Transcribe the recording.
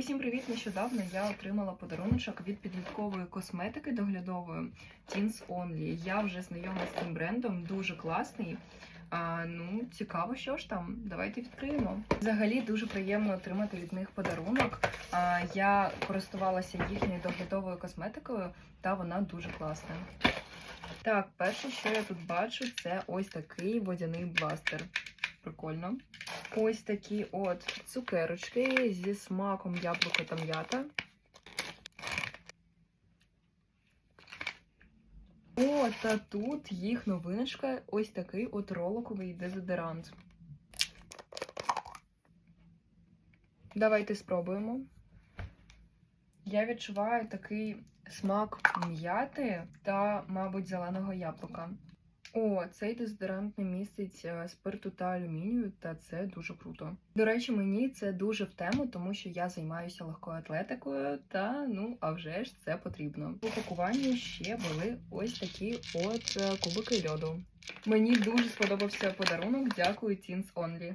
Усім привіт! Нещодавно я отримала подаруночок від підліткової косметики доглядової Teens Only. Я вже знайома з цим брендом, дуже класний. А, ну, цікаво, що ж там. Давайте відкриємо. Взагалі дуже приємно отримати від них подарунок. А, я користувалася їхньою доглядовою косметикою, та вона дуже класна. Так, перше, що я тут бачу, це ось такий водяний бластер. Прикольно. Ось такі от цукерочки зі смаком яблука та м'ята. О, та тут їх новиночка, ось такий от роликовий дезодорант. Давайте спробуємо. Я відчуваю такий смак м'яти та, мабуть, зеленого яблука. О, цей дезодорант не містить е, спирту та алюмінію, та це дуже круто. До речі, мені це дуже в тему, тому що я займаюся легкою атлетикою, та ну а вже ж це потрібно. У пакуванні ще були ось такі от е, кубики льоду. Мені дуже сподобався подарунок. Дякую Teens Only.